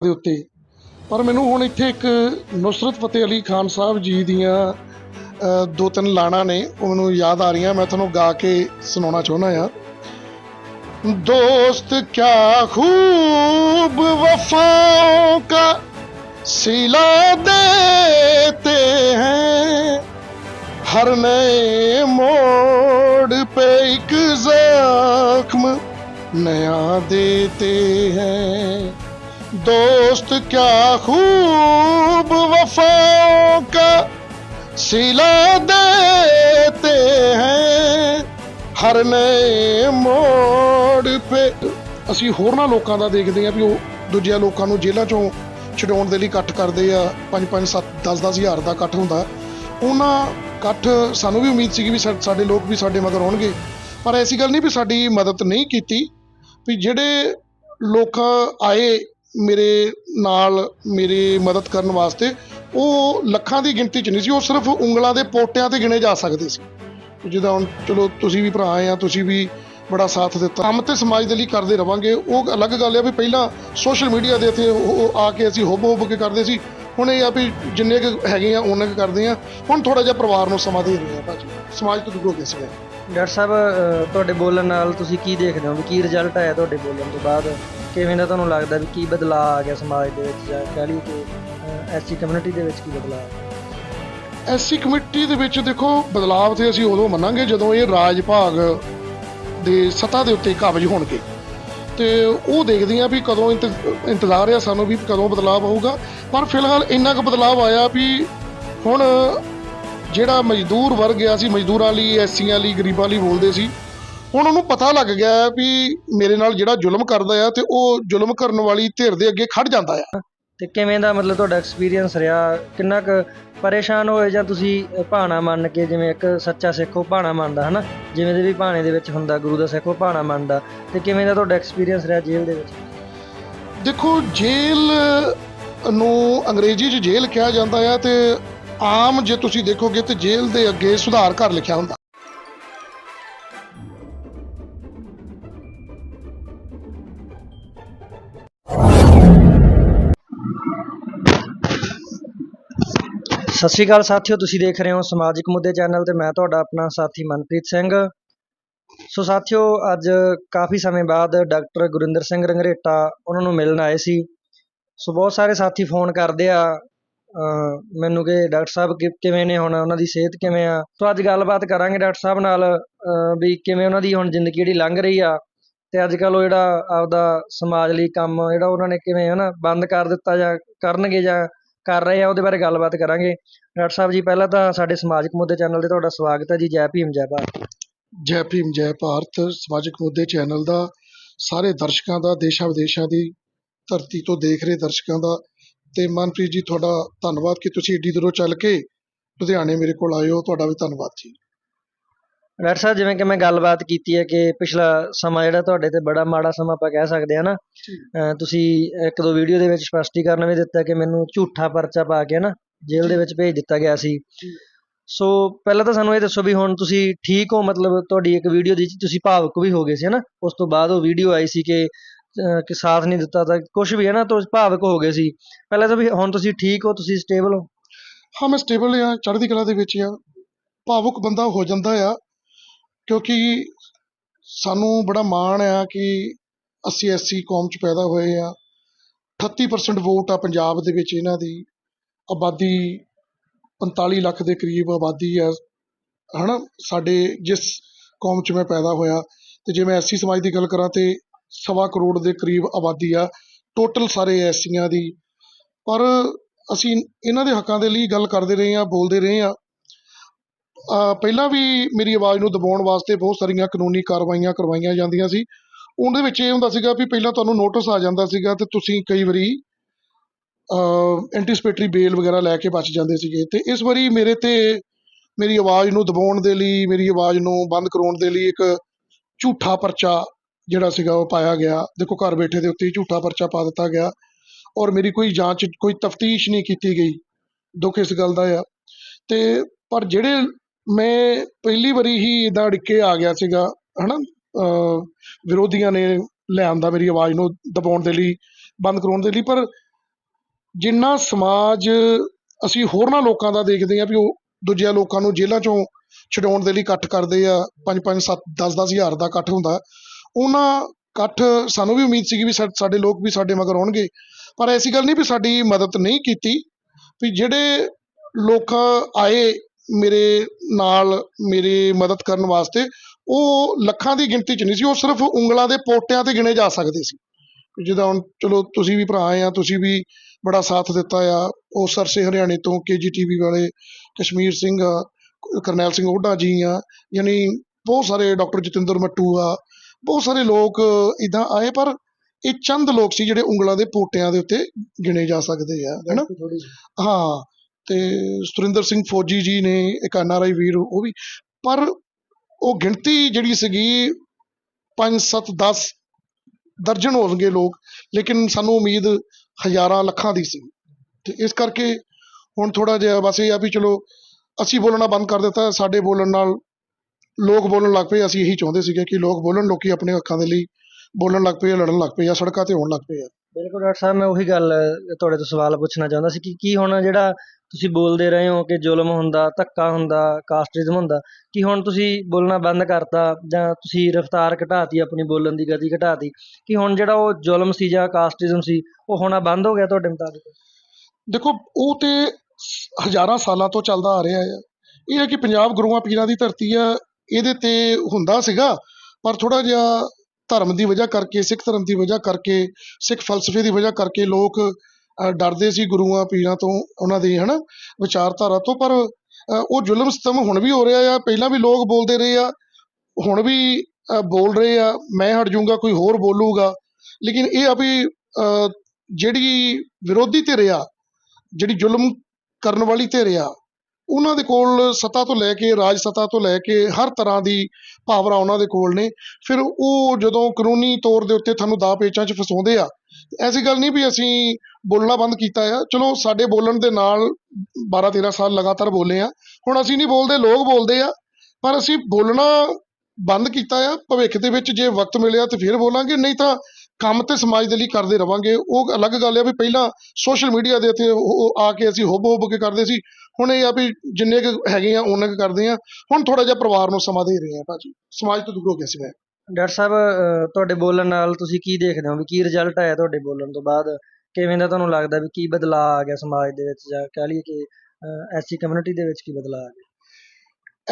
ਦੇ ਉੱਤੇ ਪਰ ਮੈਨੂੰ ਹੁਣ ਇੱਥੇ ਇੱਕ ਨੁਸਰਤ ਫਤਿਹ ਅਲੀ ਖਾਨ ਸਾਹਿਬ ਜੀ ਦੀਆਂ ਅ, ਦੋ ਤਿੰਨ ਲਾਣਾ ਨੇ ਉਹ ਮੈਨੂੰ ਯਾਦ ਆ ਰਹੀਆਂ ਮੈਂ ਤੁਹਾਨੂੰ ਗਾ ਕੇ ਸੁਣਾਉਣਾ ਚਾਹੁੰਦਾ ਆ दोस्त क्या खूब वफाओं का सिला देते हैं हर नए मोड़ पे एक जख्म नया देते हैं दोस्त क्या खूब वफाओं का सिला देते हैं ਹਰ ਨਏ ਮੋੜ ਪੇ ਅਸੀਂ ਹੋਰਨਾਂ ਲੋਕਾਂ ਦਾ ਦੇਖਦੇ ਹਾਂ ਵੀ ਉਹ ਦੂਜਿਆਂ ਲੋਕਾਂ ਨੂੰ ਜੇਲ੍ਹਾਂ ਚੋਂ ਛਡਾਉਣ ਦੇ ਲਈ ਇਕੱਠ ਕਰਦੇ ਆ 5 5 7 10 10 ਹਜ਼ਾਰ ਦਾ ਇਕੱਠ ਹੁੰਦਾ ਉਹਨਾਂ ਇਕੱਠ ਸਾਨੂੰ ਵੀ ਉਮੀਦ ਸੀਗੀ ਵੀ ਸਾ- ਸਾਡੇ ਲੋਕ ਵੀ ਸਾਡੇ ਮਗਰ ਆਉਣਗੇ ਪਰ ਐਸੀ ਗੱਲ ਨਹੀਂ ਵੀ ਸਾਡੀ ਮਦਦ ਨਹੀਂ ਕੀਤੀ ਵੀ ਜਿਹੜੇ ਲੋਕ ਆਏ ਮੇਰੇ ਨਾਲ ਮੇਰੀ ਮਦਦ ਕਰਨ ਵਾਸਤੇ ਉਹ ਲੱਖਾਂ ਦੀ ਗਿਣਤੀ ਚ ਨਹੀਂ ਸੀ, ਉਹ ਸਿਰਫ ਉਂਗਲਾਂ ਦੇ ਪੋਟਿਆਂ ਤੇ ਗਿਣੇ ਜਾ ਸਕਦੇ ਸੀ। ਜਿੱਦਾਂ ਹੁਣ ਚਲੋ ਤੁਸੀਂ ਵੀ ਭਰਾ ਆ, ਤੁਸੀਂ ਵੀ ਬੜਾ ਸਾਥ ਦਿੱਤਾ। ਕੰਮ ਤੇ ਸਮਾਜ ਦੇ ਲਈ ਕਰਦੇ ਰਵਾਂਗੇ। ਉਹ ਅਲੱਗ ਗੱਲ ਆ ਵੀ ਪਹਿਲਾਂ ਸੋਸ਼ਲ ਮੀਡੀਆ ਦੇ ਇੱਥੇ ਉਹ- ਆ ਕੇ ਅਸੀਂ ਹੁੱਬ ਹੁੱਬ ਕੇ ਕਰਦੇ ਸੀ। ਹੁਣ ਇਹ ਆ ਵੀ ਜਿੰਨੇ ਕੁ ਹੈਗੇ ਆ ਉਹਨਾਂ ਕੁ ਕਰਦੇ ਆ। ਹੁਣ ਥੋੜਾ ਜਿਹਾ ਪਰਿਵਾਰ ਨੂੰ ਸਮਾਂ ਦੇ ਰਹੇ ਆ ਭਾਜੀ। ਸਮਾਜ ਤੋਂ ਦੂਰ ਹੋ ਗਏ ਸੀ ਡਾਕਟਰ ਸਾਹਿਬ ਅਹ, ਤੁਹਾਡੇ ਬੋਲਣ ਨਾਲ ਤੁਸੀਂ ਕੀ ਦੇਖਦੇ ਹੋ? ਵੀ ਕੀ ਰਿਜ਼ਲਟ ਆਇਆ ਤੁਹਾਡੇ ਬੋਲਣ ਤੋਂ ਬਾਅਦ? ਕਿਵੇਂ ਦਾ ਤੁਹਾਨੂੰ ਲੱਗਦਾ ਵੀ ਕੀ ਬਦਲਾਅ ਆ ਗਿਆ ਸਮਾਜ ਦੇ ਵਿੱਚ? ਜਾਂ ਕਹਿ ਲਈਏ ਕਿ ਐਸੀ ਕਮਿਊਨਿਟੀ ਦੇ ਵਿੱਚ ਕੀ ਬਦਲਾਅ ਆ ਐਸੀ ਕਮੇਟੀ ਦੇ ਵਿੱਚ ਦੇਖੋ ਬਦਲਾਵ ਤੇ ਅਸੀਂ ਉਦੋਂ ਮੰਨਾਂਗੇ ਜਦੋਂ ਇਹ ਰਾਜ ਭਾਗ ਦੇ ਸੱਤਾ ਦੇ ਉੱਤੇ ਕਾਬਜ ਹੋਣਗੇ। ਤੇ ਉਹ ਦੇਖਦੇ ਆ ਵੀ ਕਦੋਂ ਇੰਤ- ਇੰਤਜ਼ਾਰ ਆ ਸਾਨੂੰ ਵੀ ਕਦੋਂ ਬਦਲਾਵ ਹੋਊਗਾ। ਪਰ ਫਿਲਹਾਲ ਇੰਨਾ ਕੁ ਬਦਲਾਵ ਆਇਆ ਵੀ ਹੁਣ ਜਿਹੜਾ ਮਜ਼ਦੂਰ ਵਰਗ ਆ ਸੀ ਮਜ਼ਦੂਰਾਂ ਲਈ ਐਸੀਆਂ ਲਈ ਗਰੀਬਾਂ ਲਈ ਬੋਲਦੇ ਸੀ ਹੁਣ ਉਹਨੂੰ ਪਤਾ ਲੱਗ ਗਿਆ ਹੈ ਵੀ ਮੇਰੇ ਨਾਲ ਜਿਹੜਾ ਜ਼ੁਲਮ ਕਰਦਾ ਆ ਤੇ ਉਹ ਜ਼ੁਲਮ ਕਰਨ ਵਾਲੀ ਧਿਰ ਦੇ ਅੱਗੇ ਖੜ ਜਾਂਦਾ ਆ। ਤੇ ਕਿਵੇਂ ਦਾ ਮਤਲਬ ਤੁਹਾਡਾ ਐਕਸਪੀਰੀਅੰਸ ਰਿਹਾ? ਕਿੰਨਾ ਕੁ ਪਰੇਸ਼ਾਨ ਹੋਏ ਜਾਂ ਤੁਸੀਂ ਭਾਣਾ ਮੰਨ ਕੇ ਜਿਵੇਂ ਇੱਕ ਸੱਚਾ ਸਿੱਖ ਉਹ ਭਾਣਾ ਮੰਨਦਾ ਹਨਾ? ਜਿਵੇਂ ਦੇ ਵੀ ਭਾਣੇ ਦੇ ਵਿੱਚ ਹੁੰਦਾ ਗੁਰੂ ਦਾ ਸਿੱਖ ਉਹ ਭਾਣਾ ਮੰਨਦਾ ਤੇ ਕਿਵੇਂ ਦਾ ਤੁਹਾਡਾ ਐਕਸਪੀਰੀਅੰਸ ਰਿਹਾ ਜੇਲ੍ਹ ਦੇ ਵਿੱਚ? ਦੇਖੋ ਜੇਲ੍ਹ ਨੂੰ ਅੰਗਰੇਜ਼ੀ 'ਚ ਜੇਲ੍ਹ ਕਿਹਾ ਜਾਂਦਾ ਆ ਤੇ ਆਮ ਜੇ ਤੁਸੀਂ ਦੇਖੋਗੇ ਤੇ ਜੇਲ੍ਹ ਦੇ ਅੱਗੇ ਸੁਧਾਰ ਘਰ ਲਿਖਿਆ ਹੁੰਦਾ। ਸਤਿ ਸ਼੍ਰੀ ਅਕਾਲ ਸਾਥੀਓ, ਤੁਸੀਂ ਦੇਖ ਰਹੇ ਹੋ ਸਮਾਜਿਕ ਮੁੱਦੇ ਚੈਨਲ ਤੇ ਮੈਂ ਤੁਹਾਡਾ ਆਪਣਾ ਸਾਥੀ ਮਨਪ੍ਰੀਤ ਸਿੰਘ। ਸੋ ਸਾਥੀਓ, ਅੱਜ ਕਾਫੀ ਸਮੇਂ ਬਾਅਦ ਡਾਕਟਰ ਗੁਰਿੰਦਰ ਸਿੰਘ ਰੰਗਰੇਟਾ ਉਹਨਾਂ ਨੂੰ ਮਿਲਣ ਆਏ ਸੀ। ਸੋ ਬਹੁਤ ਸਾਰੇ ਸਾਥੀ ਫੋਨ ਕਰਦੇ ਆ ਮੈਨੂੰ ਕਿ ਡਾਕਟਰ ਸਾਹਿਬ ਕਿ- ਕਿਵੇਂ ਨੇ ਹੁਣ, ਉਹਨਾਂ ਦੀ ਸਿਹਤ ਕਿਵੇਂ ਆ? ਸੋ ਅੱਜ ਗੱਲਬਾਤ ਕਰਾਂਗੇ ਡਾਕਟਰ ਸਾਹਿਬ ਨਾਲ ਵੀ ਕਿਵੇਂ ਉਹਨਾਂ ਦੀ ਹੁਣ ਜ਼ਿੰਦਗੀ ਜਿਹੜੀ ਲੰਘ ਰਹੀ ਆ ਤੇ ਅੱਜ ਕੱਲ ਉਹ ਜਿਹੜਾ ਆਪਦਾ ਸਮਾਜ ਲਈ ਕੰਮ ਜਿਹੜਾ ਉਹਨਾਂ ਨੇ ਕਿਵੇਂ ਹਨਾ ਬੰਦ ਕਰ ਦਿੱਤਾ ਜਾਂ ਕਰਨਗੇ ਜਾਂ ਕਰ ਰਹੇ ਆ, ਉਹਦੇ ਬਾਰੇ ਗੱਲਬਾਤ ਕਰਾਂਗੇ। ਡਾਕਟਰ ਸਾਹਿਬ ਜੀ, ਪਹਿਲਾਂ ਤਾਂ ਸਾਡੇ ਸਮਾਜਿਕ ਮੁੱਦੇ ਚੈਨਲ ਤੇ ਤੁਹਾਡਾ ਸਵਾਗਤ ਹੈ ਜੀ। ਜੈ ਭੀਮ, ਜੈ ਭਾਰਤ। ਜੈ ਭੀਮ, ਜੈ ਭਾਰਤ। ਸਮਾਜਿਕ ਮੁੱਦੇ ਚੈਨਲ ਦਾ, ਸਾਰੇ ਦਰਸ਼ਕਾਂ ਦਾ ਦੇਸ਼ਾਂ ਵਿਦੇਸ਼ਾਂ ਦੀ ਧਰਤੀ ਤੋਂ ਦੇਖ ਰਹੇ ਦਰਸ਼ਕਾਂ ਦਾ ਤੇ ਮਨਪ੍ਰੀਤ ਜੀ ਤੁਹਾਡਾ ਧੰਨਵਾਦ ਕਿ ਤੁਸੀਂ ਏਡੀ ਦੂਰੋਂ ਚੱਲ ਕੇ ਲੁਧਿਆਣੇ ਮੇਰੇ ਕੋਲ ਆਏ ਹੋ ਤੁਹਾਡਾ ਵੀ ਧੰਨਵਾਦ ਜੀ। ਡਾਕਟਰ ਸਾਹਿਬ ਜਿਵੇਂ ਕਿ ਮੈਂ ਗੱਲਬਾਤ ਕੀਤੀ ਹੈ ਕਿ ਪਿਛਲਾ ਸਮਾਂ ਜਿਹੜਾ ਤੁਹਾਡੇ ਤੇ ਬੜਾ ਮਾੜਾ ਸਮਾਂ ਆਪਾਂ ਕਹਿ ਸਕਦੇ ਹਾਂ ਨਾ ਤੁਸੀਂ ਇੱਕ ਦੋ ਵੀਡੀਓ ਦੇ ਵਿੱਚ ਸਪਸ਼ਟੀਕਰਨ ਵੀ ਦਿੱਤਾ ਕਿ ਮੈਨੂੰ ਝੂਠਾ ਪਰਚਾ ਪਾ ਕੇ ਨਾ ਜੇਲ੍ਹ ਦੇ ਵਿੱਚ ਭੇਜ ਦਿੱਤਾ ਗਿਆ ਸੀ। ਸੋ ਪਹਿਲਾਂ ਤਾਂ ਸਾਨੂੰ ਇਹ ਦੱਸੋ ਵੀ ਹੁਣ ਤੁਸੀਂ ਠੀਕ ਹੋ ਮਤਲਬ ਤੁਹਾਡੀ ਇੱਕ ਵੀਡੀਓ ਦੀ ਤੁਸੀਂ ਭਾਵੁਕ ਵੀ ਹੋ ਗਏ ਸੀ ਨਾ? ਉਸ ਤੋਂ ਬਾਅਦ ਉਹ ਵੀਡੀਓ ਆਈ ਸੀ ਕਿ ਕਿ ਸਾਥ ਨਹੀਂ ਦਿੱਤਾ ਤਾਂ ਕੁਝ ਵੀ ਹੈ ਨਾ ਤੁਸੀਂ ਭਾਵੁਕ ਹੋ ਗਏ ਸੀ। ਪਹਿਲਾਂ ਤਾਂ ਵੀ ਹੁਣ ਤੁਸੀਂ ਠੀਕ ਹੋ, ਤੁਸੀਂ ਸਟੇਬਲ ਹੋ? ਹਾਂ, ਮੈਂ ਸਟੇਬਲ ਆ ਚੜ੍ਹਦੀ ਕਲਾ ਦੇ ਵਿੱਚ ਆ ਭਾਵੁਕ ਬੰਦਾ ਹੋ ਜਾਂਦਾ ਆ, ਕਿਉਂਕਿ ਸਾਨੂੰ ਬੜਾ ਮਾਣ ਆ ਕਿ ਅਸੀਂ ਐਸੀ ਕੌਮ ਚ ਪੈਦਾ ਹੋਏ ਆ। 38% ਵੋਟ ਆ ਪੰਜਾਬ ਦੇ ਵਿੱਚ ਇਹਨਾਂ ਦੀ। ਆਬਾਦੀ 45 ਲੱਖ ਦੇ ਕਰੀਬ ਆਬਾਦੀ ਆ। ਹਨਾ, ਸਾਡੇ ਜਿਸ ਕੌਮ ਚ ਮੈਂ ਪੈਦਾ ਹੋਇਆ, ਤੇ ਜੇ ਮੈਂ ਐਸੀ ਸਮਾਜ ਦੀ ਗੱਲ ਕਰਾਂ ਤੇ ਸਵਾ ਕਰੋੜ ਦੇ ਕਰੀਬ ਆਬਾਦੀ ਆ ਟੋਟਲ ਸਾਰੇ ਐਸੀਆਂ ਦੀ। ਪਰ ਅਸੀਂ ਇਹਨਾਂ ਦੇ ਹੱਕਾਂ ਦੇ ਲਈ ਗੱਲ ਕਰਦੇ ਰਹੇ ਹਾਂ, ਬੋਲਦੇ ਰਹੇ ਹਾਂ। ਪਹਿਲਾਂ ਵੀ ਮੇਰੀ ਆਵਾਜ਼ ਨੂੰ ਦਬਾਉਣ ਵਾਸਤੇ ਬਹੁਤ ਸਾਰੀਆਂ ਕਾਨੂੰਨੀ ਕਾਰਵਾਈਆਂ ਕਰਵਾਈਆਂ ਜਾਂਦੀਆਂ ਸੀ। ਉਹਦੇ ਵਿੱਚ ਇਹ ਹੁੰਦਾ ਸੀਗਾ ਵੀ ਪਹਿਲਾਂ ਤੁਹਾਨੂੰ ਨੋਟਿਸ ਆ ਜਾਂਦਾ ਸੀਗਾ ਤੇ ਤੁਸੀਂ ਕਈ ਵਾਰੀ ਐਂਟੀਸਪੇਟਰੀ ਬੇਲ ਵਗੈਰਾ ਲੈ ਕੇ ਬਚ ਜਾਂਦੇ ਸੀਗੇ। ਤੇ ਇਸ ਵਾਰੀ ਮੇਰੇ ਤੇ ਮੇਰੀ ਆਵਾਜ਼ ਨੂੰ ਦਬਾਉਣ ਦੇ ਲਈ, ਮੇਰੀ ਆਵਾਜ਼ ਨੂੰ ਬੰਦ ਕਰਾਉਣ ਦੇ ਲਈ ਇੱਕ ਝੂਠਾ ਪਰਚਾ ਜਿਹੜਾ ਸੀਗਾ ਉਹ ਪਾਇਆ ਗਿਆ। ਦੇਖੋ, ਘਰ ਬੈਠੇ ਦੇ ਉੱਤੇ ਹੀ ਝੂਠਾ ਪਰਚਾ ਪਾ ਦਿੱਤਾ ਗਿਆ ਔਰ ਮੇਰੀ ਕੋਈ ਜਾਂਚ, ਕੋਈ ਤਫਤੀਸ਼ ਨਹੀਂ ਕੀਤੀ ਗਈ। ਦੁੱਖ ਇਸ ਗੱਲ ਦਾ ਆ। ਤੇ ਪਰ ਜਿਹੜੇ ਮੈਂ ਪਹਿਲੀ ਵਾਰੀ ਹੀ ਇਦਾਂ ਅੜਿੱਕੇ ਆ ਗਿਆ ਸੀਗਾ, ਹਨਾ? ਵਿਰੋਧੀਆਂ ਨੇ ਲਿਆਂਦਾ ਮੇਰੀ ਆਵਾਜ਼ ਨੂੰ ਦਬਾਉਣ ਦੇ ਲਈ, ਬੰਦ ਕਰਾਉਣ ਦੇ ਲਈ, ਪਰ ਜਿੰਨਾ ਸਮਾਜ ਅਸੀਂ ਹੋਰਨਾਂ ਲੋਕਾਂ ਦਾ ਦੇਖਦੇ ਹਾਂ ਵੀ ਉਹ ਦੂਜਿਆਂ ਲੋਕਾਂ ਨੂੰ ਜੇਲ੍ਹਾਂ ਚੋਂ ਛਡਾਉਣ ਦੇ ਲਈ ਇਕੱਠ ਕਰਦੇ ਆ 5 5 7 10 10 ਹਜ਼ਾਰ ਦਾ ਇਕੱਠ ਹੁੰਦਾ। ਉਹਨਾਂ ਇਕੱਠ ਸਾਨੂੰ ਵੀ ਉਮੀਦ ਸੀਗੀ ਵੀ ਸਾ- ਸਾਡੇ ਲੋਕ ਵੀ ਸਾਡੇ ਮਗਰ ਆਉਣਗੇ। ਪਰ ਐਸੀ ਗੱਲ ਨਹੀਂ ਵੀ ਸਾਡੀ ਮਦਦ ਨਹੀਂ ਕੀਤੀ ਵੀ ਜਿਹੜੇ ਲੋਕ ਆਏ ਮੇਰੇ ਨਾਲ ਮੇਰੀ ਮਦਦ ਕਰਨ ਵਾਸਤੇ, ਉਹ ਲੱਖਾਂ ਦੀ ਗਿਣਤੀ ਚ ਨਹੀਂ ਸੀ, ਉਹ ਸਿਰਫ ਉਂਗਲਾਂ ਦੇ ਪੋਟਿਆਂ ਤੇ ਗਿਣੇ ਜਾ ਸਕਦੇ ਸੀ। ਵੀ ਜਿੱਦਾਂ ਹੁਣ ਚਲੋ ਤੁਸੀਂ ਵੀ ਭਰਾ ਆ, ਤੁਸੀਂ ਵੀ ਬੜਾ ਸਾਥ ਦਿੱਤਾ ਆ। ਉਹ ਸਰਸੇ ਹਰਿਆਣੇ ਤੋਂ ਕੇਜੀਟੀਵੀ ਵਾਲੇ ਕਸ਼ਮੀਰ ਸਿੰਘ ਆ, ਕਰਨੈਲ ਸਿੰਘ ਓਢਾ ਜੀ ਆ, ਯਾਨੀ ਬਹੁਤ ਸਾਰੇ ਡਾਕਟਰ ਜਤਿੰਦਰ ਮੱਟੂ ਆ ਬਹੁਤ ਸਾਰੇ ਲੋਕ ਇਦਾਂ ਆਏ ਪਰ ਇਹ ਚੰਦ ਲੋਕ ਸੀ ਜਿਹੜੇ ਉਂਗਲਾਂ ਦੇ ਪੋਟਿਆਂ ਦੇ ਉੱਤੇ ਗਿਣੇ ਜਾ ਸਕਦੇ ਆ ਹੈਨਾ? ਹਾਂ ਤੇ ਸੁਰਿੰਦਰ ਸਿੰਘ ਫੌਜੀ ਜੀ ਨੇ ਇੱਕ ਐਨਆਰਆਈ ਵੀਰ ਉਹ ਵੀ ਪਰ ਉਹ ਗਿਣਤੀ ਜਿਹੜੀ ਸੀਗੀ 5 7 10 ਦਰਜਨ ਹੋਣਗੇ ਲੋਕ ਲੇਕਿਨ ਸਾਨੂੰ ਉਮੀਦ ਹਜ਼ਾਰਾਂ ਲੱਖਾਂ ਦੀ ਸੀ। ਤੇ ਇਸ ਕਰਕੇ ਹੁਣ ਥੋੜਾ ਜਿਹਾ ਬਸ ਇਹ ਆ ਵੀ ਚਲੋ ਅਸੀਂ ਬੋਲਣਾ ਬੰਦ ਕਰ ਦਿੱਤਾ ਸਾਡੇ ਬੋਲਣ ਨਾਲ ਲੋਕ ਬੋਲਣ ਲੱਗ ਪਏ ਅਸੀਂ ਇਹੀ ਚਾਹੁੰਦੇ ਸੀਗੇ ਕਿ ਲੋਕ ਬੋਲਣ ਲੋਕੀ ਆਪਣੇ ਹੱਕਾਂ ਦੇ ਲਈ ਬੋਲਣ ਲੱਗ ਪਏ ਆ ਲੜਨ ਲੱਗ ਪਏ ਆ ਸੜਕਾਂ ਤੇ ਹੋਣ ਲੱਗ ਪਏ ਆ। ਬਿਲਕੁਲ ਡਾਕਟਰ ਸਾਹਿਬ ਮੈਂ ਉਹੀ ਗੱਲ ਤੁਹਾਡੇ ਤੋਂ ਸਵਾਲ ਪੁੱਛਣਾ ਚਾਹੁੰਦਾ ਸੀ ਕਿ ਕੀ ਹੁਣ ਜਿਹੜਾ ਤੁਸੀਂ ਬੋਲਦੇ ਰਹੇ ਹੋ ਕਿ ਜ਼ੁਲਮ ਹੁੰਦਾ ਧੱਕਾ ਹੁੰਦਾ ਕਾਸਟਿਜ਼ਮ ਹੁੰਦਾ ਕੀ ਹੁਣ ਤੁਸੀਂ ਬੋਲਣਾ ਬੰਦ ਕਰਤਾ ਜਾਂ ਤੁਸੀਂ ਰਫ਼ਤਾਰ ਘਟਾਤੀ ਆਪਣੀ ਬੋਲਣ ਦੀ ਗਤੀ ਘਟਾਤੀ? ਕਿ ਹੁਣ ਜਿਹੜਾ ਉਹ ਜ਼ੁਲਮ ਸੀ ਜਾਂ ਕਾਸਟਿਜ਼ਮ ਸੀ ਉਹ ਹੋਣਾ ਬੰਦ ਹੋ ਗਿਆ ਤੁਹਾਡੇ ਮੁਤਾਬਿਕ? ਦੇਖੋ ਉਹ ਤੇ ਹਜ਼ਾਰਾਂ ਸਾਲਾਂ ਤੋਂ ਚੱਲਦਾ ਆ ਰਿਹਾ ਹੈ ਇਹ ਹੈ ਕਿ ਪੰਜਾਬ ਗੁਰੂਆਂ ਪੀਰਾਂ ਦੀ ਧਰਤੀ ਆ ਇਹਦੇ ਤੇ ਹੁੰਦਾ ਸੀਗਾ, ਪਰ ਥੋੜਾ ਜਿਹਾ ਧਰਮ ਦੀ ਵਜ੍ਹਾ ਕਰਕੇ, ਸਿੱਖ ਧਰਮ ਦੀ ਵਜ੍ਹਾ ਕਰਕੇ, ਸਿੱਖ ਫਲਸਫੇ ਦੀ ਵਜ੍ਹਾ ਕਰਕੇ ਲੋਕ ਡਰਦੇ ਸੀ ਗੁਰੂਆਂ, ਪੀਰਾਂ ਤੋਂ, ਉਹਨਾਂ ਦੀ, ਹਨਾ, ਵਿਚਾਰਧਾਰਾ ਤੋਂ। ਪਰ ਉਹ ਜ਼ੁਲਮ ਸਤਮ ਹੁਣ ਵੀ ਹੋ ਰਿਹਾ ਆ। ਪਹਿਲਾਂ ਵੀ ਲੋਕ ਬੋਲਦੇ ਰਹੇ ਆ, ਹੁਣ ਵੀ ਬੋਲ ਰਹੇ ਆ। ਮੈਂ ਹਟ ਜਾਊਂਗਾ, ਕੋਈ ਹੋਰ ਬੋਲੂਗਾ। ਲੇਕਿਨ ਇਹ ਆ ਵੀ ਜਿਹੜੀ ਵਿਰੋਧੀ ਧਿਰ ਆ, ਜਿਹੜੀ ਜ਼ੁਲਮ ਕਰਨ ਵਾਲੀ ਧਿਰ ਆ ਉਹਨਾਂ ਦੇ ਕੋਲ ਸੱਤਾ ਤੋਂ ਲੈ ਕੇ, ਰਾਜ ਸੱਤਾ ਤੋਂ ਲੈ ਕੇ ਹਰ ਤਰ੍ਹਾਂ ਦੀ ਪਾਵਰਾਂ ਉਹਨਾਂ ਦੇ ਕੋਲ ਨੇ। ਫਿਰ ਉਹ ਜਦੋਂ ਕਾਨੂੰਨੀ ਤੌਰ ਦੇ ਉੱਤੇ ਤੁਹਾਨੂੰ ਦਾ ਪੇਚਾਂ 'ਚ ਫਸਾਉਂਦੇ ਆ, ਐਸੀ ਗੱਲ ਨਹੀਂ ਵੀ ਅਸੀਂ ਬੋਲਣਾ ਬੰਦ ਕੀਤਾ ਆ। ਚਲੋ, ਸਾਡੇ ਬੋਲਣ ਦੇ ਨਾਲ 12 13 ਸਾਲ ਲਗਾਤਾਰ ਬੋਲੇ ਆ। ਹੁਣ ਅਸੀਂ ਨਹੀਂ ਬੋਲਦੇ, ਲੋਕ ਬੋਲਦੇ ਆ, ਪਰ ਅਸੀਂ ਬੋਲਣਾ ਬੰਦ ਕੀਤਾ ਆ। ਭਵਿੱਖ ਦੇ ਵਿੱਚ ਜੇ ਵਕਤ ਮਿਲਿਆ ਤੇ ਫਿਰ ਬੋਲਾਂਗੇ, ਨਹੀਂ ਤਾਂ ਕੰਮ ਤੇ ਸਮਾਜ ਦੇ ਲਈ ਕਰਦੇ ਰਵਾਂਗੇ। ਉਹ ਅਲੱਗ ਗੱਲ ਆ ਵੀ ਪਹਿਲਾਂ ਸੋਸ਼ਲ ਮੀਡੀਆ ਦੇ ਉੱਤੇ ਉਹ- ਆ ਕੇ ਅਸੀਂ ਹੁੱਬ ਹੁੱਬ ਕੇ ਕਰਦੇ ਸੀ। ਹੁਣ ਇਹ ਆ ਵੀ ਜਿੰਨੇ ਕੁ ਹੈਗੇ ਆ ਉਹਨਾਂ ਕੁ ਕਰਦੇ ਆ। ਹੁਣ ਥੋੜਾ ਜਿਹਾ ਪਰਿਵਾਰ ਨੂੰ ਸਮਾਂ ਦੇ ਰਹੇ ਆ ਭਾਜੀ। ਸਮਾਜ ਤੋਂ ਦੂਰ ਹੋ ਗਿਆ ਸੀ ਮੈਂ। ਡਾਕਟਰ ਸਾਹਿਬ ਤੁਹਾਡੇ ਬੋਲਣ ਨਾਲ ਤੁਸੀਂ ਕੀ ਦੇਖਦੇ ਹੋ ਵੀ ਕੀ ਰਿਜ਼ਲਟ ਆਇਆ ਤੁਹਾਡੇ ਬੋਲਣ ਤੋਂ ਬਾਅਦ? ਕਿਵੇਂ ਦਾ ਤੁਹਾਨੂੰ ਲੱਗਦਾ ਵੀ ਕੀ ਬਦਲਾਅ ਆ ਗਿਆ ਸਮਾਜ ਦੇ ਵਿੱਚ? ਜਾਂ ਕਹਿ ਲਈਏ ਕਿ ਐਸੀ ਕਮਿਊਨਿਟੀ ਦੇ ਵਿੱਚ ਕੀ ਬਦਲਾਅ ਆ ਗਿਆ?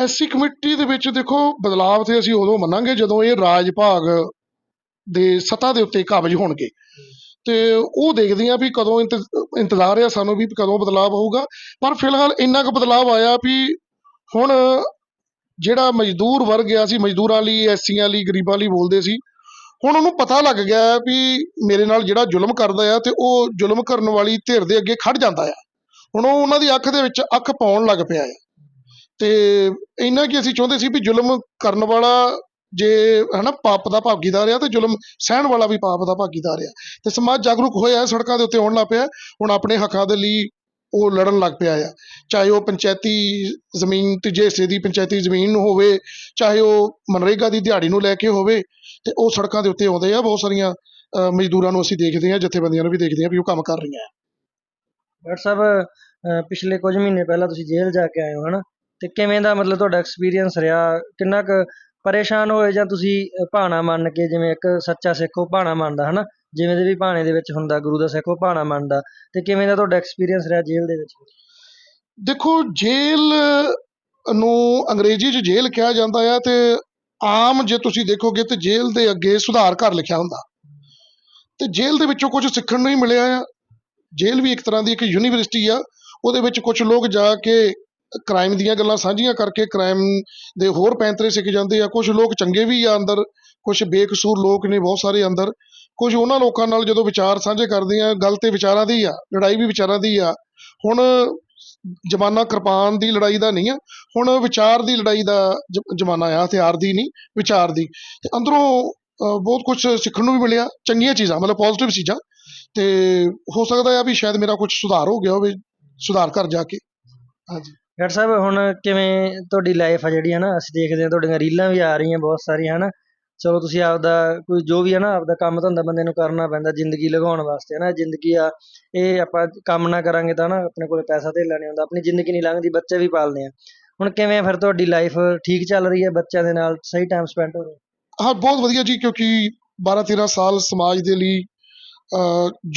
ਐਸੀ ਕਮੇਟੀ ਦੇ ਵਿੱਚ ਦੇਖੋ ਬਦਲਾਵ ਤੇ ਅਸੀਂ ਉਦੋਂ ਮੰਨਾਂਗੇ ਜਦੋਂ ਇਹ ਰਾਜ ਭਾਗ ਦੇ ਸਤਾ ਦੇ ਉੱਤੇ ਕਾਬਜ ਹੋਣਗੇ। ਤੇ ਉਹ ਦੇਖਦੇ ਆ ਵੀ ਕਦੋਂ ਇੰਤ- ਇੰਤਜ਼ਾਰ ਆ ਸਾਨੂੰ ਵੀ ਕਦੋਂ ਬਦਲਾਵ ਹੋਊਗਾ। ਪਰ ਫਿਲਹਾਲ ਇੰਨਾ ਕੁ ਬਦਲਾਵ ਆਇਆ ਵੀ ਹੁਣ ਜਿਹੜਾ ਮਜ਼ਦੂਰ ਵਰਗ ਆ ਸੀ, ਮਜ਼ਦੂਰਾਂ ਲਈ ਐਸੀਆਂ ਲਈ, ਗਰੀਬਾਂ ਲਈ ਬੋਲਦੇ ਸੀ, ਹੁਣ ਉਹਨੂੰ ਪਤਾ ਲੱਗ ਗਿਆ ਵੀ ਮੇਰੇ ਨਾਲ ਜਿਹੜਾ ਜ਼ੁਲਮ ਕਰਦਾ ਆ ਤੇ ਉਹ ਜ਼ੁਲਮ ਕਰਨ ਵਾਲੀ ਧਿਰ ਦੇ ਅੱਗੇ ਖੜ ਜਾਂਦਾ ਆ। ਹੁਣ ਉਹ ਉਹਨਾਂ ਦੀ ਅੱਖ ਦੇ ਵਿੱਚ ਅੱਖ ਪਾਉਣ ਲੱਗ ਪਿਆ ਆ। ਤੇ ਇੰਨਾ ਕਿ ਅਸੀਂ ਚਾਹੁੰਦੇ ਸੀ ਵੀ ਜ਼ੁਲਮ ਕਰਨ ਵਾਲਾ ਜੇ ਹਨਾ ਪਾਪ ਦਾ ਭਾਗੀਦਾਰ ਆ ਤੇ ਜ਼ੁਲਮ ਸਹਿਣ ਵਾਲਾ ਵੀ ਪਾਪ ਦਾ ਭਾਗੀਦਾਰ ਆ। ਤੇ ਸਮਾਜ ਜਾਗਰੂਕ ਹੋਇਆ, ਸੜਕਾਂ ਦੇ ਉੱਤੇ ਆਉਣ ਲੱਗ ਪਿਆ, ਹੁਣ ਆਪਣੇ ਹੱਕਾਂ ਦੇ ਲਈ ਉਹ ਲੜਨ ਲੱਗ ਪਿਆ ਆ। ਚਾਹੇ ਉਹ ਪੰਚਾਇਤੀ ਜ਼ਮੀਨ ਤੀਜੇ ਹਿੱਸੇ ਦੀ ਪੰਚਾਇਤੀ ਜ਼ਮੀਨ ਹੋਵੇ, ਚਾਹੇ ਉਹ ਮਨਰੇਗਾ ਦੀ ਦਿਹਾੜੀ ਨੂੰ ਲੈ ਕੇ ਹੋਵੇ, ਤੇ ਉਹ ਸੜਕਾਂ ਦੇ ਉੱਤੇ ਆਉਂਦੇ ਆ। ਬਹੁਤ ਸਾਰੀਆਂ ਮਜ਼ਦੂਰਾਂ ਨੂੰ ਅਸੀਂ ਦੇਖਦੇ ਆ ਜਥੇਬੰਦੀਆਂ ਨੂੰ ਵੀ ਦੇਖਦੇ ਆ ਵੀ ਉਹ ਕੰਮ ਕਰ ਰਹੀਆਂ। ਡਾਕਟਰ ਸਾਹਿਬ ਪਿਛਲੇ ਕੁਝ ਮਹੀਨੇ ਪਹਿਲਾਂ ਤੁਸੀਂ ਜੇਲ੍ਹ ਜਾ ਕੇ ਆਏ ਹੋ, ਹਨਾ? ਤੇ ਕਿਵੇਂ ਦਾ ਮਤਲਬ ਤੁਹਾਡਾ ਐਕਸਪੀਰੀਅੰਸ ਰਿਹਾ? ਕਿੰਨਾ ਕੁ ਪਰੇਸ਼ਾਨ ਹੋਏ ਜਾਂ ਤੁਸੀਂ ਭਾਣਾ ਮੰਨ ਕੇ ਜਿਵੇਂ ਇੱਕ ਸੱਚਾ ਸਿੱਖ ਉਹ ਭਾਣਾ ਮੰਨਦਾ, ਹਨਾ? ਜਿਵੇਂ ਦੇ ਵੀ ਭਾਣੇ ਦੇ ਵਿੱਚ ਹੁੰਦਾ, ਗੁਰੂ ਦਾ ਸਿੱਖ ਉਹ ਭਾਣਾ ਮੰਨਦਾ, ਤੇ ਕਿਵੇਂ ਦਾ ਤੁਹਾਡਾ ਐਕਸਪੀਰੀਅੰਸ ਰਿਹਾ ਜੇਲ੍ਹ ਦੇ ਵਿੱਚ? ਦੇਖੋ, ਜੇਲ੍ਹ ਨੂੰ ਅੰਗਰੇਜ਼ੀ 'ਚ ਜੇਲ੍ਹ ਕਿਹਾ ਜਾਂਦਾ ਆ ਤੇ ਆਮ ਜੇ ਤੁਸੀਂ ਦੇਖੋਗੇ ਤੇ ਜੇਲ੍ਹ ਦੇ ਅੱਗੇ ਸੁਧਾਰ ਘਰ ਲਿਖਿਆ ਹੁੰਦਾ। ਤੇ ਜੇਲ੍ਹ ਦੇ ਵਿੱਚੋਂ ਕੁਝ ਸਿੱਖਣ ਨੂੰ ਹੀ ਮਿਲਿਆ ਆ। ਜੇਲ੍ਹ ਵੀ ਇੱਕ ਤਰ੍ਹਾਂ ਦੀ ਇੱਕ ਯੂਨੀਵਰਸਿਟੀ ਆ, ਉਹਦੇ ਵਿੱਚ ਕੁਝ ਲੋਕ ਜਾ ਕੇ ਕ੍ਰਾਈਮ ਦੀਆਂ ਗੱਲਾਂ ਸਾਂਝੀਆਂ ਕਰਕੇ ਕ੍ਰਾਈਮ ਦੇ ਹੋਰ ਪੈਂਤਰੇ ਸਿੱਖ ਜਾਂਦੇ ਆ। ਕੁਝ ਲੋਕ ਚੰਗੇ ਵੀ ਆ ਅੰਦਰ ਕੁਝ ਬੇਕਸੂਰ ਲੋਕ ਨੇ ਬਹੁਤ ਸਾਰੇ ਅੰਦਰ। ਕੁਝ ਉਹਨਾਂ ਲੋਕਾਂ ਨਾਲ ਜਦੋਂ ਵਿਚਾਰ ਸਾਂਝੇ ਕਰਦੇ ਆ ਗੱਲ ਤੇ ਵਿਚਾਰਾਂ ਦੀ ਆ ਲੜਾਈ ਵੀ ਵਿਚਾਰਾਂ ਦੀ ਆ। ਹੁਣ ਜ਼ਮਾਨਾ ਕਿਰਪਾਨ ਦੀ ਲੜਾਈ ਦਾ ਨਹੀਂ ਆ ਹੁਣ ਵਿਚਾਰ ਦੀ ਲੜਾਈ ਦਾ ਜ਼ਮਾਨਾ ਆ ਹਥਿਆਰ ਦੀ ਨਹੀਂ ਵਿਚਾਰ ਦੀ। ਤੇ ਅੰਦਰੋਂ ਅ, ਬਹੁਤ ਕੁਝ ਸਿੱਖਣ ਨੂੰ ਵੀ ਮਿਲਿਆ ਚੰਗੀਆਂ ਚੀਜ਼ਾਂ ਮਤਲਬ ਪੋਜ਼ਿਟਿਵ ਚੀਜ਼ਾਂ। ਤੇ ਹੋ ਸਕਦਾ ਆ ਵੀ ਸ਼ਾਇਦ ਮੇਰਾ ਕੁਝ ਸੁਧਾਰ ਹੋ ਗਿਆ ਹੋਵੇ ਸੁਧਾਰ ਕਰ ਜਾ ਕੇ। ਹਾਂਜੀ। ਡਾਕਟਰ ਸਾਹਿਬ, ਹੁਣ ਕਿਵੇਂ ਤੁਹਾਡੀ ਲਾਈਫ ਆ ਜਿਹੜੀ ਹੈ ਨਾ ਅਸੀਂ ਦੇਖਦੇ ਹਾਂ, ਤੁਹਾਡੀਆਂ ਰੀਲਾਂ ਵੀ ਆ ਰਹੀਆਂ ਬਹੁਤ ਸਾਰੀਆਂ, ਹਨਾ? ਚਲੋ, ਤੁਸੀਂ ਆਪਦਾ ਕੋਈ ਜੋ ਵੀ ਹੈ ਨਾ, ਆਪਦਾ ਕੰਮ ਧੰਦਾ ਬੰਦੇ ਨੂੰ ਕਰਨਾ ਪੈਂਦਾ, ਜ਼ਿੰਦਗੀ ਲੰਘਾਉਣ ਵਾਸਤੇ ਹੈ ਨਾ ਜ਼ਿੰਦਗੀ ਆ, ਇਹ ਆਪਾਂ ਕੰਮ ਨਾ ਕਰਾਂਗੇ ਤਾਂ ਨਾ ਆਪਣੇ ਕੋਲ ਪੈਸਾ ਧੇਲਾ ਨਹੀਂ ਹੁੰਦਾ, ਆਪਣੀ ਜ਼ਿੰਦਗੀ ਨਹੀਂ ਲੰਘਦੀ, ਬੱਚੇ ਵੀ ਪਾਲਦੇ ਆ। ਹੁਣ ਕਿਵੇਂ ਫਿਰ ਤੁਹਾਡੀ ਲਾਈਫ ਠੀਕ ਚੱਲ ਰਹੀ ਹੈ, ਬੱਚਿਆਂ ਦੇ ਨਾਲ, ਸਹੀ ਟਾਈਮ ਸਪੈਂਡ ਹੋ ਰਿਹਾ ਹਾਂ? ਬਹੁਤ ਵਧੀਆ ਜੀ, ਕਿਉਂਕਿ 12 13 ਸਾਲ ਸਮਾਜ ਦੇ ਲਈ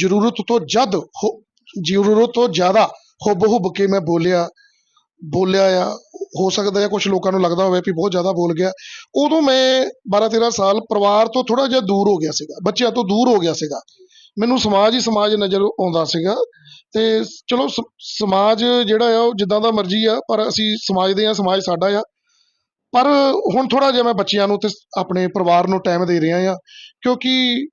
ਜ਼ਰੂਰਤ ਤੋਂ ਜਦ ਜ਼ਰੂਰਤ ਤੋਂ ਜ਼ਿਆਦਾ ਹੁੱਬ ਹੁੱਬ ਕੇ ਮੈਂ ਬੋਲਿਆ ਬੋਲਿਆ ਆ, ਹੋ ਸਕਦਾ ਹੈ ਕੁਝ ਲੋਕਾਂ ਨੂੰ ਲੱਗਦਾ ਹੋਵੇ ਵੀ ਬਹੁਤ ਜ਼ਿਆਦਾ ਬੋਲ ਗਿਆ। ਉਦੋਂ ਮੈਂ 12 13 ਸਾਲ ਪਰਿਵਾਰ ਤੋਂ ਥੋੜਾ ਜਿਹਾ ਦੂਰ ਹੋ ਗਿਆ ਸੀਗਾ, ਬੱਚਿਆਂ ਤੋਂ ਦੂਰ ਹੋ ਗਿਆ ਸੀਗਾ। ਮੈਨੂੰ ਸਮਾਜ ਹੀ ਸਮਾਜ ਨਜ਼ਰ ਆਉਂਦਾ ਸੀਗਾ ਤੇ ਚਲੋ ਸਮਾਜ ਜਿਹੜਾ ਆ ਉਹ ਜਿੱਦਾਂ ਦਾ ਮਰਜ਼ੀ ਆ, ਪਰ ਅਸੀਂ ਸਮਾਜ ਦੇ ਆ, ਸਮਾਜ ਸਾਡਾ ਆ। ਪਰ ਹੁਣ ਥੋੜਾ ਜਿਹਾ ਮੈਂ ਬੱਚਿਆਂ ਨੂੰ ਤੇ ਆਪਣੇ ਪਰਿਵਾਰ ਨੂੰ ਟਾਈਮ ਦੇ ਰਿਹਾ ਆ, ਕਿਉਂਕਿ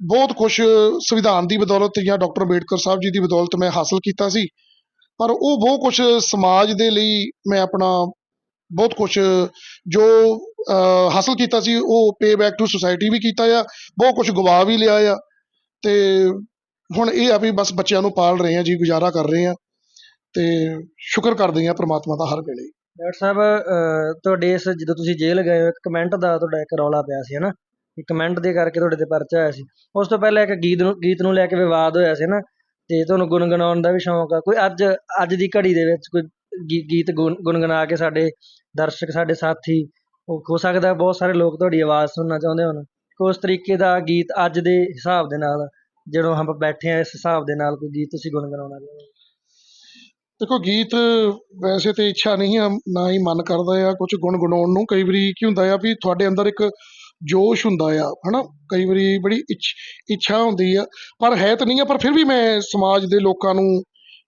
ਬਹੁਤ ਕੁਝ ਸੰਵਿਧਾਨ ਦੀ ਬਦੌਲਤ ਜਾਂ ਡਾਕਟਰ ਅੰਬੇਡਕਰ ਸਾਹਿਬ ਜੀ ਦੀ ਬਦੌਲਤ ਮੈਂ ਹਾਸਲ ਕੀਤਾ ਸੀ। ਪਰ ਉਹ ਬਹੁਤ ਕੁਝ ਸਮਾਜ ਦੇ ਲਈ ਮੈਂ ਆਪਣਾ ਬਹੁਤ ਕੁਝ ਜੋ ਹਾਸਲ ਕੀਤਾ ਸੀ, ਉਹ ਪੇ ਬੈਕ ਟੂ ਸੁਸਾਇਟੀ ਵੀ ਕੀਤਾ ਆ, ਬਹੁਤ ਕੁਝ ਗਵਾ ਵੀ ਲਿਆ ਆ। ਤੇ ਹੁਣ ਇਹ ਆ ਵੀ ਬਸ ਬੱਚਿਆਂ ਨੂੰ ਪਾਲ ਰਹੇ ਆ ਜੀ, ਗੁਜ਼ਾਰਾ ਕਰ ਰਹੇ ਆ। ਤੇ ਸ਼ੁਕਰ ਕਰਦੇ ਆ ਪ੍ਰਮਾਤਮਾ ਦਾ ਹਰ ਵੇਲੇ। ਡਾਕਟਰ ਸਾਹਿਬ ਤੁਹਾਡੇ ਇਸ ਜਦੋਂ ਤੁਸੀਂ ਜੇਲ੍ਹ ਗਏ ਹੋ, ਇੱਕ ਕਮੈਂਟ ਦਾ ਤੁਹਾਡਾ ਇੱਕ ਰੌਲਾ ਪਿਆ ਸੀ, ਹਨਾ? ਨਾ ਕਮੈਂਟ ਦੇ ਕਰਕੇ ਤੁਹਾਡੇ ਤੇ ਪਰਚਾ ਹੋਇਆ ਸੀ। ਉਸ ਤੋਂ ਪਹਿਲਾਂ ਇੱਕ ਗੀਤ ਨੂੰ ਗੀਤ ਨੂੰ ਲੈ ਕੇ ਵਿਵਾਦ ਹੋਇਆ ਸੀ ਨਾ ਤੇ ਤੁਹਾਨੂੰ ਗੁੰਗਣਾਉਣ ਦਾ ਵੀ ਸ਼ੌਂਕ ਆ। ਕੋਈ ਅੱਜ ਅੱਜ ਦੀ ਘੜੀ ਦੇ ਵਿੱਚ ਕੋਈ ਗੀ- ਗੀਤ ਗੁਣ- ਗੁਣਗੁਣਾ ਕੇ ਸਾਡੇ ਦਰਸ਼ਕ, ਸਾਡੇ ਸਾਥੀ, ਉਹ ਹੋ ਸਕਦਾ ਬਹੁਤ ਸਾਰੇ ਲੋਕ ਤੁਹਾਡੀ ਆਵਾਜ਼ ਸੁਣਨਾ ਚਾਹੁੰਦੇ ਹੋਣ। ਕੋਈ ਉਸ ਤਰੀਕੇ ਦਾ ਗੀਤ ਅੱਜ ਦੇ ਹਿਸਾਬ ਦੇ ਨਾਲ, ਜਦੋਂ ਆਪਾਂ ਬੈਠੇ ਆ ਇਸ ਹਿਸਾਬ ਦੇ ਨਾਲ ਕੋਈ ਗੀਤ ਤੁਸੀਂ ਗੁਣਗੁਣਾਉਣਾ ਚਾਹੁੰਦੇ ਹੋ? ਦੇਖੋ, ਗੀਤ ਵੈਸੇ ਤੇ ਇੱਛਾ ਨਹੀਂ ਆ, ਨਾ ਹੀ ਮਨ ਕਰਦਾ ਆ। ਕੁਝ ਗੁਣਗੁਣਾਉਣ ਨੂੰ ਕਈ ਵਾਰੀ ਕੀ ਹੁੰਦਾ ਆ ਵੀ ਤੁਹਾਡੇ ਅੰਦਰ ਇੱਕ ਜੋਸ਼ ਹੁੰਦਾ ਆ, ਹਨਾ? ਕਈ ਵਾਰੀ ਬੜੀ ਇੱਛ, ਇੱਛਾ ਹੁੰਦੀ ਆ। ਪਰ ਹੈ ਤਾਂ ਨਹੀਂ ਆ, ਪਰ ਫਿਰ ਵੀ ਮੈਂ ਸਮਾਜ ਦੇ ਲੋਕਾਂ ਨੂੰ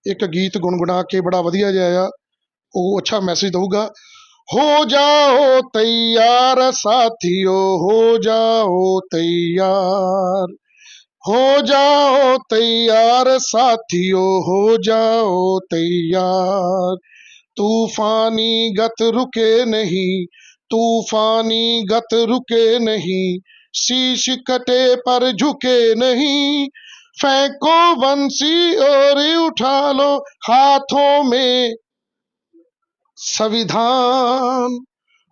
ਇੱਕ ਗੀਤ ਗੁੰਗਣਾ ਕੇ ਬੜਾ ਵਧੀਆ ਜਿਹਾ ਆ, ਉਹ ਅੱਛਾ ਮੈਸੇਜ ਦਊਗਾ। ਹੋ ਜਾਓ ਤਿਆਰ ਸਾਥੀਓ, ਹੋ ਜਾਓ ਤਿਆਰ। ਹੋ ਜਾਓ ਤਿਆਰ ਸਾਥੀਓ, ਹੋ ਜਾਓ ਤਿਆਰ। ਤੂਫਾਨੀ ਗਤ ਰੁਕੇ ਨਹੀਂ तूफानी गत रुके नहीं शीश कटे पर झुके नहीं फेंको बंसी और उठा लो हाथों में संविधान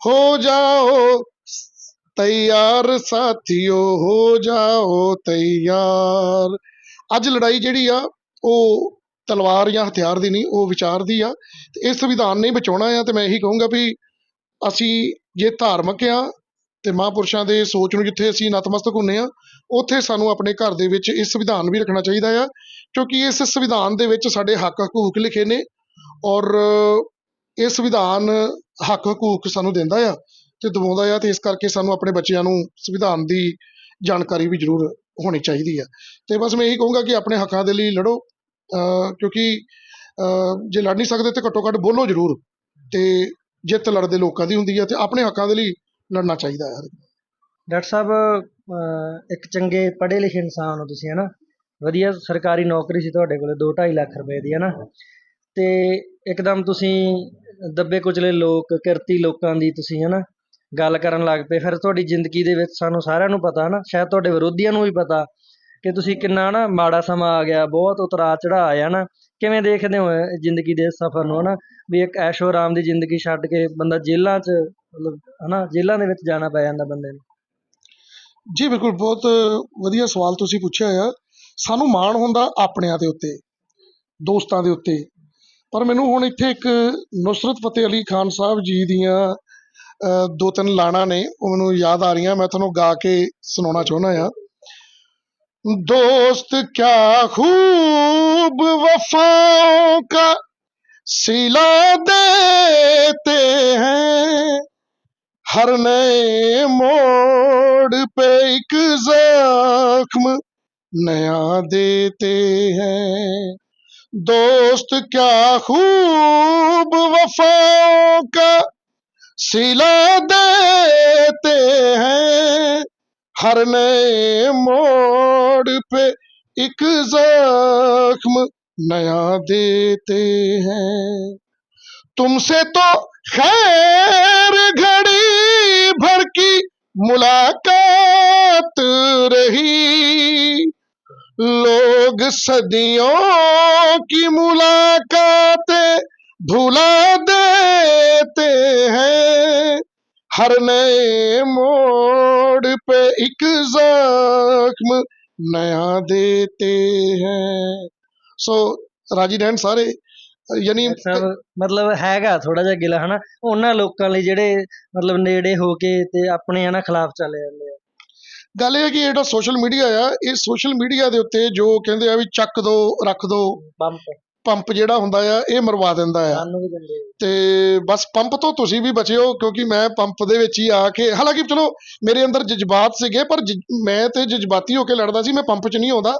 हो जाओ ਤਿਆਰ ਸਾਥੀਓ, ਹੋ ਜਾਓ ਤਿਆਰ। ਅੱਜ ਲੜਾਈ ਜਿਹੜੀ ਆ, ਉਹ ਤਲਵਾਰ ਜਾਂ ਹਥਿਆਰ ਦੀ ਨਹੀਂ, ਉਹ ਵਿਚਾਰ ਦੀ ਆ। ਤੇ ਇਸ ਸੰਵਿਧਾਨ ਨੇ ਬਚਾਉਣਾ ਆ, ਤੇ ਮੈਂ ਇਹੀ ਕਹੂੰਗਾ ਵੀ ਅਸੀਂ ਜੇ ਧਾਰਮਿਕ ਆ ਅਤੇ ਮਹਾਂਪੁਰਸ਼ਾਂ ਦੇ ਸੋਚ ਨੂੰ ਜਿੱਥੇ ਅਸੀਂ ਨਤਮਸਤਕ ਹੁੰਦੇ ਹਾਂ ਉੱਥੇ ਸਾਨੂੰ ਆਪਣੇ ਘਰ ਦੇ ਵਿੱਚ ਇਹ ਸੰਵਿਧਾਨ ਵੀ ਰੱਖਣਾ ਚਾਹੀਦਾ ਆ, ਕਿਉਂਕਿ ਇਸ ਸੰਵਿਧਾਨ ਦੇ ਵਿੱਚ ਸਾਡੇ ਹੱਕ ਹਕੂਕ ਲਿਖੇ ਨੇ ਔਰ ਇਹ ਸੰਵਿਧਾਨ ਹੱਕ ਹਕੂਕ ਸਾਨੂੰ ਦਿੰਦਾ ਆ ਅਤੇ ਦਵਾਉਂਦਾ ਆ ਅਤੇ ਇਸ ਕਰਕੇ ਸਾਨੂੰ ਆਪਣੇ ਬੱਚਿਆਂ ਨੂੰ ਸੰਵਿਧਾਨ ਦੀ ਜਾਣਕਾਰੀ ਵੀ ਜ਼ਰੂਰ ਹੋਣੀ ਚਾਹੀਦੀ ਆ। ਅਤੇ ਬਸ ਮੈਂ ਇਹੀ ਕਹੂੰਗਾ ਕਿ ਆਪਣੇ ਹੱਕਾਂ ਦੇ ਲਈ ਲੜੋ ਕਿਉਂਕਿ ਜੇ ਲੜ ਨਹੀਂ ਸਕਦੇ ਤਾਂ ਘੱਟੋ ਘੱਟ ਬੋਲੋ ਜ਼ਰੂਰ ਅਤੇ ਜਿੱਤ ਲੜਦੇ ਲੋਕਾਂ ਦੀ ਹੁੰਦੀ ਆ ਤੇ ਆਪਣੇ ਹੱਕਾਂ ਦੇ ਲਈ ਲੜਨਾ ਚਾਹੀਦਾ ਹੈ ਡਾਕਟਰ ਸਾਹਿਬ ਇੱਕ ਚੰਗੇ ਪੜ੍ਹੇ ਲਿਖੇ ਇਨਸਾਨ ਹੋ ਤੁਸੀਂ, ਹਨਾ? ਵਧੀਆ ਸਰਕਾਰੀ ਨੌਕਰੀ ਸੀ ਤੁਹਾਡੇ ਕੋਲੇ 2.5 ਲੱਖ ਰੁਪਏ ਦੀ, ਹਨਾ? ਤੇ ਇੱਕਦਮ ਤੁਸੀਂ ਦੱਬੇ ਕੁਚਲੇ ਲੋਕ, ਕਿਰਤੀ ਲੋਕਾਂ ਦੀ ਤੁਸੀਂ, ਹਨਾ? ਗੱਲ ਕਰਨ ਲੱਗ ਪਏ। ਫਿਰ ਤੁਹਾਡੀ ਜ਼ਿੰਦਗੀ ਦੇ ਵਿੱਚ ਸਾਨੂੰ ਸਾਰਿਆਂ ਨੂੰ ਪਤਾ, ਹਨਾ? ਸ਼ਾਇਦ ਤੁਹਾਡੇ ਵਿਰੋਧੀਆਂ ਨੂੰ ਵੀ ਪਤਾ ਕਿ ਤੁਸੀਂ ਕਿੰਨਾ ਨਾ ਮਾੜਾ ਸਮਾਂ ਆ ਗਿਆ, ਬਹੁਤ ਉਤਰਾਅ ਚੜ੍ਹਾਅ ਆਇਆ ਨਾ ਕਿਵੇਂ ਦੇਖਦੇ ਹੋ ਜ਼ਿੰਦਗੀ ਦੇ ਸਫ਼ਰ ਨੂੰ ਹਨਾ? ਵੀ ਇੱਕ ਐਸ਼ੋ ਆਰਾਮ ਦੀ ਜ਼ਿੰਦਗੀ ਛੱਡ ਕੇ ਬੰਦਾ ਜੇਲ੍ਹਾਂ 'ਚ ਮਤਲਬ ਹਨਾ ਜੇਲ੍ਹਾਂ ਦੇ ਵਿੱਚ ਜਾਣਾ ਪੈ ਜਾਂਦਾ ਬੰਦੇ ਨੂੰ? ਜੀ ਬਿਲਕੁਲ ਬਹੁਤ ਵਧੀਆ ਸਵਾਲ ਤੁਸੀਂ ਪੁੱਛਿਆ ਆ। ਸਾਨੂੰ ਮਾਣ ਹੁੰਦਾ ਆਪਣਿਆਂ ਦੇ ਉੱਤੇ ਦੋਸਤਾਂ ਦੇ ਉੱਤੇ। ਪਰ ਮੈਨੂੰ ਹੁਣ ਇੱਥੇ ਇੱਕ ਨੁਸਰਤ ਫਤਿਹ ਅਲੀ ਖਾਨ ਸਾਹਿਬ ਜੀ ਦੀਆਂ ਅਹ, ਦੋ ਤਿੰਨ ਲਾਣਾ ਨੇ ਉਹ ਮੈਨੂੰ ਯਾਦ ਆ ਰਹੀਆਂ ਮੈਂ ਤੁਹਾਨੂੰ ਗਾ ਕੇ ਸੁਣਾਉਣਾ ਚਾਹੁੰਦਾ ਆ। दोस्त क्या खूब वफाओं का सिला देते हैं। हर नए मोड़ पे एक जख्म नया देते हैं। दोस्त क्या खूब वफाओं का सिला देते हैं। हर नए मोड़ पे एक जख्म नया देते हैं। तुमसे तो खैर घड़ी भर की मुलाकात रही। लोग सदियों की मुलाकातें भुला देते हैं। हर नए मोड़ पे एक जख्म नया देते हैं ਸੋ ਰਾਜੀ ਰਹਿਣ ਸਾਰੇ ਯਾਨੀ ਸਭ ਮਤਲਬ ਹੈਗਾ ਥੋੜਾ ਜਿਹਾ ਗਿਲਾ ਹਨਾ ਉਹਨਾਂ ਲੋਕਾਂ ਲਈ ਜਿਹੜੇ ਮਤਲਬ ਨੇੜੇ ਹੋ ਕੇ ਤੇ ਆਪਣੇ ਹਨਾ ਖਿਲਾਫ ਚੱਲੇ ਜਾਂਦੇ ਆ ਗੱਲ ਇਹ ਹੈ ਕਿ ਇਹ ਜਿਹੜਾ ਸੋਸ਼ਲ ਮੀਡੀਆ ਆ ਇਹ ਸੋਸ਼ਲ ਮੀਡੀਆ ਦੇ ਉੱਤੇ ਜੋ ਕਹਿੰਦੇ ਆ ਵੀ ਚੱਕ ਦੋ ਰੱਖ ਦੋ ਬੰਪ ਪੰਪ ਜਿਹੜਾ ਹੁੰਦਾ ਆ ਇਹ ਮਰਵਾ ਦਿੰਦਾ ਆ ਸਾਨੂੰ ਵੀ ਦਿੰਦੇ ਆ। ਤੇ ਬਸ ਪੰਪ ਤੋਂ ਤੁਸੀਂ ਵੀ ਬਚਿਓ ਕਿਉਂਕਿ ਮੈਂ ਪੰਪ ਦੇ ਵਿੱਚ ਹੀ ਆ ਕੇ ਹਾਲਾਂਕਿ ਚਲੋ ਮੇਰੇ ਅੰਦਰ ਜਜ਼ਬਾਤ ਸੀਗੇ ਪਰ ਜ- ਮੈਂ ਤੇ ਜਜ਼ਬਾਤੀ ਹੋ ਕੇ ਲੜਦਾ ਸੀ ਮੈਂ ਪੰਪ 'ਚ ਨਹੀਂ ਆਉਂਦਾ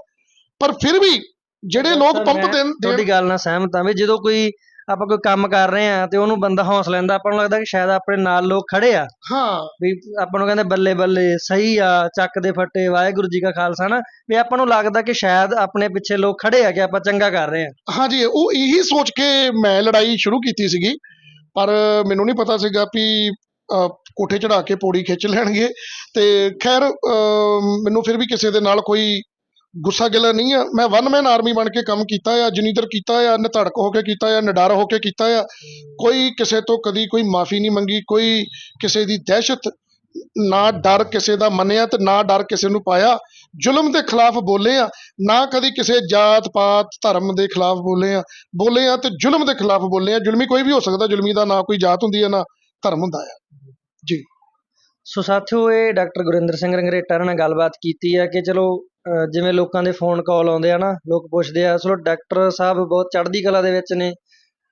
ਪਰ ਫਿਰ ਵੀ ਜਿਹੜੇ ਲੋਕ ਸਰ, ਪੰਪ ਮੈਂ ਦੇਣ ਦੇਣ ਤੁਹਾਡੀ ਗੱਲ ਨਾਲ ਸਹਿਮਤ ਹਾਂ ਵੀ ਜਦੋਂ ਕੋਈ ਆਪਾਂ ਕੋਈ ਕੰਮ ਕਰ ਰਹੇ ਆ ਤੇ ਉਹਨੂੰ ਬੰਦਾ ਹੌਸਲਾ ਦਿੰਦਾ ਆਪਾਂ ਨੂੰ ਲੱਗਦਾ ਕਿ ਸ਼ਾਇਦ ਆਪਣੇ ਨਾਲ ਲੋਕ ਖੜੇ ਆ। ਹਾਂ। ਵੀ ਆਪਾਂ ਨੂੰ ਕਹਿੰਦੇ ਬੱਲੇ ਬੱਲੇ ਸਹੀ ਆ ਚੱਕ ਦੇ ਫੱਟੇ ਵਾਹਿਗੁਰੂ ਜੀ ਕਾ ਖਾਲਸਾ ਨਾ ਵੀ ਆਪਾਂ ਨੂੰ ਲੱਗਦਾ ਕਿ ਸ਼ਾਇਦ ਆਪਣੇ ਪਿੱਛੇ ਲੋਕ ਖੜੇ ਆ ਕਿ ਆਪਾਂ ਚੰਗਾ ਕਰ ਰਹੇ ਆ ਹਾਂਜੀ ਉਹ ਇਹੀ ਸੋਚ ਕੇ ਮੈਂ ਲੜਾਈ ਸ਼ੁਰੂ ਕੀਤੀ ਸੀਗੀ ਪਰ ਮੈਨੂੰ ਨਹੀਂ ਪਤਾ ਸੀਗਾ ਵੀ ਕੋਠੇ ਚੜਾ ਕੇ ਪੌੜੀ ਖਿੱਚ ਲੈਣਗੇ। ਤੇ ਖੈਰ ਮੈਨੂੰ ਫਿਰ ਵੀ ਕਿਸੇ ਦੇ ਨਾਲ ਕੋਈ ਗੁੱਸਾ ਗਿਲਾ ਨਹੀਂ ਆ। ਮੈਂ ਵਨ ਮੈਨ ਆਰਮੀ ਬਣ ਕੇ ਕੰਮ ਕੀਤਾ ਆ, ਜਨੀਦਰ ਕੀਤਾ ਆ ਨਿਧੜਕ ਹੋ ਕੇ ਕੀਤਾ ਆ ਨਿਡਰ ਹੋ ਕੇ ਕੀਤਾ ਆ। ਕੋਈ ਕਿਸੇ ਤੋਂ ਕਦੀ ਕੋਈ ਮਾਫੀ ਨਹੀਂ ਮੰਗੀ, ਕੋਈ ਕਿਸੇ ਦੀ ਦਹਿਸ਼ਤ, ਨਾ ਡਰ ਕਿਸੇ ਦਾ ਮੰਨਿਆ ਤੇ ਨਾ ਡਰ ਕਿਸੇ ਨੂੰ ਪਾਇਆ। ਜ਼ੁਲਮ ਦੇ ਖਿਲਾਫ ਬੋਲੇ ਆ, ਨਾ ਕਦੀ ਕਿਸੇ ਜਾਤ ਪਾਤ ਧਰਮ ਦੇ ਖਿਲਾਫ ਬੋਲੇ ਆ। ਬੋਲੇ ਆ ਤੇ ਜ਼ੁਲਮ ਦੇ ਖਿਲਾਫ ਬੋਲੇ ਆ। ਜ਼ੁਲਮੀ ਕੋਈ ਵੀ ਹੋ ਸਕਦਾ, ਜ਼ੁਲਮੀ ਦਾ ਨਾ ਕੋਈ ਜਾਤ ਹੁੰਦੀ ਹੈ ਨਾ ਧਰਮ ਹੁੰਦਾ ਆ। ਜੀ। ਸੋ ਸਾਥੀਓ, ਇਹ ਡਾਕਟਰ ਗੁਰਿੰਦਰ ਸਿੰਘ ਰੰਗਰੇਟਾ ਨਾਲ ਗੱਲਬਾਤ ਕੀਤੀ ਹੈ ਕਿ ਚਲੋ ਜਿਵੇਂ ਲੋਕਾਂ ਦੇ ਫੋਨ ਕਾਲ ਆਉਂਦੇ ਆ ਨਾ, ਲੋਕ ਪੁੱਛਦੇ ਆ, ਚਲੋ ਡਾਕਟਰ ਸਾਹਿਬ ਬਹੁਤ ਚੜ੍ਹਦੀ ਕਲਾ ਦੇ ਵਿੱਚ ਨੇ,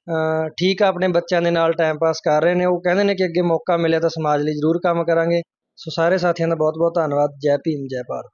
ਅਹ ਠੀਕ ਆ, ਆਪਣੇ ਬੱਚਿਆਂ ਦੇ ਨਾਲ ਟਾਈਮ ਪਾਸ ਕਰ ਰਹੇ ਨੇ। ਉਹ ਕਹਿੰਦੇ ਨੇ ਕਿ ਅੱਗੇ ਮੌਕਾ ਮਿਲਿਆ ਤਾਂ ਸਮਾਜ ਲਈ ਜ਼ਰੂਰ ਕੰਮ ਕਰਾਂਗੇ। ਸੋ ਸਾਰੇ ਸਾਥੀਆਂ ਦਾ ਬਹੁਤ ਬਹੁਤ ਧੰਨਵਾਦ। ਜੈ ਭੀਮ, ਜੈ ਭਾਰਤ।